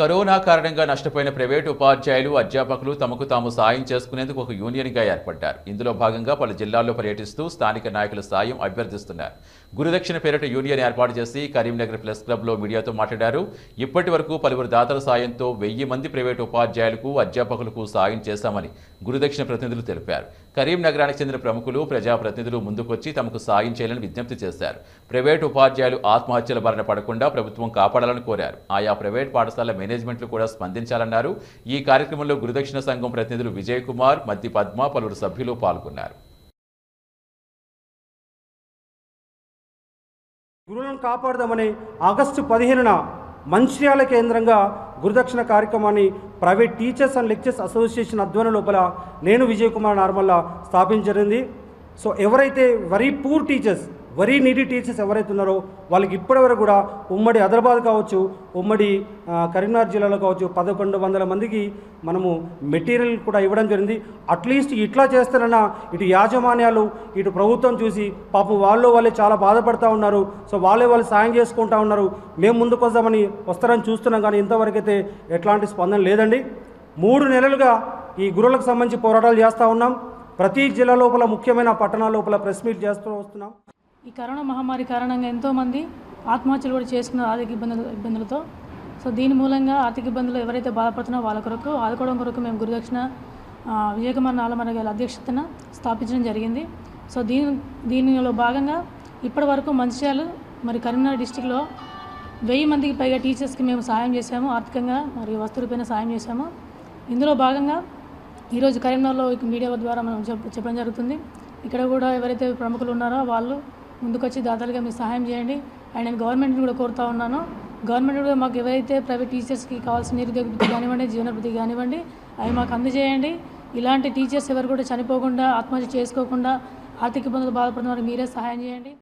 Corona కారణంగా నష్టపోయిన private ఉపాధ్యాయులు అధ్యాపకులు తమకు తాము సాయం చేసుకునేందుకు ఒక యూనియన్గా ఏర్పడ్డారు. ఇందులో భాగంగా పలు జిల్లాల్లో పర్యటిస్తూ స్థానిక నాయకుల సాయం అభ్యర్థిస్తున్నారు. గురుదక్షిణ పేరిట యూనియన్ ఏర్పాటు చేసి కరీంనగర్ ప్రెస్ క్లబ్లో మీడియాతో మాట్లాడారు. ఇప్పటి వరకు పలువురు దాతల సాయంతో వెయ్యి మంది ప్రైవేటు ఉపాధ్యాయులకు అధ్యాపకులకు సాయం చేశామని గురుదక్షిణ ప్రతినిధులు తెలిపారు. కరీంనగరానికి చెందిన ప్రముఖులు ప్రజాప్రతినిధులు ముందుకొచ్చి తమకు సాయం చేయాలని విజ్ఞప్తి చేశారు. ప్రైవేటు ఉపాధ్యాయులు ఆత్మహత్యల బారిన పడకుండా ప్రభుత్వం కాపాడాలని కోరారు. ఆయా ప్రైవేట్ పాఠశాల మేనేజ్మెంట్లు కూడా స్పందించాలన్నారు. ఈ కార్యక్రమంలో గురుదక్షిణ సంఘం ప్రతినిధులు విజయ్ కుమార్ మద్ది పద్మ పలువురు సభ్యులు పాల్గొన్నారు. గురువులను కాపాడదామని ఆగస్టు పదిహేనున మంచిర్యాల కేంద్రంగా గురుదక్షిణ కార్యక్రమాన్ని private teachers and lecturers association ఆధ్వర్యం లోపల నేను విజయ్ కుమార్ నార్మల్లా స్థాపించరింది సో ఎవరైతే very poor teachers very needy teachers ఎవరైతే ఉన్నారో వాళ్ళకి ఇప్పటివరకు కూడా ఉమ్మడి హైదరాబాద్ కావచ్చు ఉమ్మడి కరీంనగర్ జిల్లాలో కావచ్చు పదకొండు వందల మందికి మనము మెటీరియల్ కూడా ఇవ్వడం జరిగింది. అట్లీస్ట్ ఇట్లా చేస్తారన్న ఇటు యాజమాన్యాలు ఇటు ప్రభుత్వం చూసి పాపం వాళ్ళు వాళ్ళే చాలా బాధపడుతూ ఉన్నారు. సో వాళ్ళే వాళ్ళు సాయం చేసుకుంటా ఉన్నారు. మేము ముందుకు వస్తామని వస్తారని చూస్తున్నాం కానీ ఇంతవరకైతే ఎట్లాంటి స్పందన లేదండి. మూడు నెలలుగా ఈ గురువులకు సంబంధించి పోరాటాలు చేస్తూ ఉన్నాం. ప్రతి జిల్లా లోపల ముఖ్యమైన పట్టణాల లోపల ప్రెస్ మీట్ చేస్తూ వస్తున్నాం. ఈ కరోనా మహమ్మారి కారణంగా ఎంతోమంది ఆత్మహత్యలు కూడా చేసుకున్న ఆర్థిక ఇబ్బందులు ఇబ్బందులతో. సో దీని మూలంగా ఆర్థిక ఇబ్బందులు ఎవరైతే బాధపడుతున్నారో వాళ్ళ కొరకు ఆదుకోవడం కొరకు మేము గురుదక్షిణ విజయకుమార్ నాలమర గారి అధ్యక్షతన స్థాపించడం జరిగింది. సో దీని దీనిలో భాగంగా ఇప్పటి వరకు మంచిర్యాలు మరి కరీంనగర్ డిస్టిక్లో వెయ్యి మందికి పైగా టీచర్స్కి మేము సాయం చేశాము ఆర్థికంగా మరియు వస్తు రూపేణ సాయం చేశాము. ఇందులో భాగంగా ఈరోజు కరీంనగర్లో మీడియా ద్వారా మనం చెప్పడం జరుగుతుంది. ఇక్కడ కూడా ఎవరైతే ప్రముఖులు ఉన్నారో వాళ్ళు ముందుకొచ్చి దాతలుగా మీరు సహాయం చేయండి. అండ్ నేను గవర్నమెంట్ని కూడా కోరుతా ఉన్నాను. గవర్నమెంట్ కూడా మాకు ఎవరైతే ప్రైవేట్ టీచర్స్కి కావాల్సిన నిరుద్యోగ వృత్తి కానివ్వండి జీవనభృతి కానివ్వండి అవి మాకు అందజేయండి. ఇలాంటి టీచర్స్ ఎవరు కూడా చనిపోకుండా ఆత్మహత్య చేసుకోకుండా ఆర్థిక ఇబ్బందులు బాధపడుతున్న వారికి మీరే సహాయం చేయండి.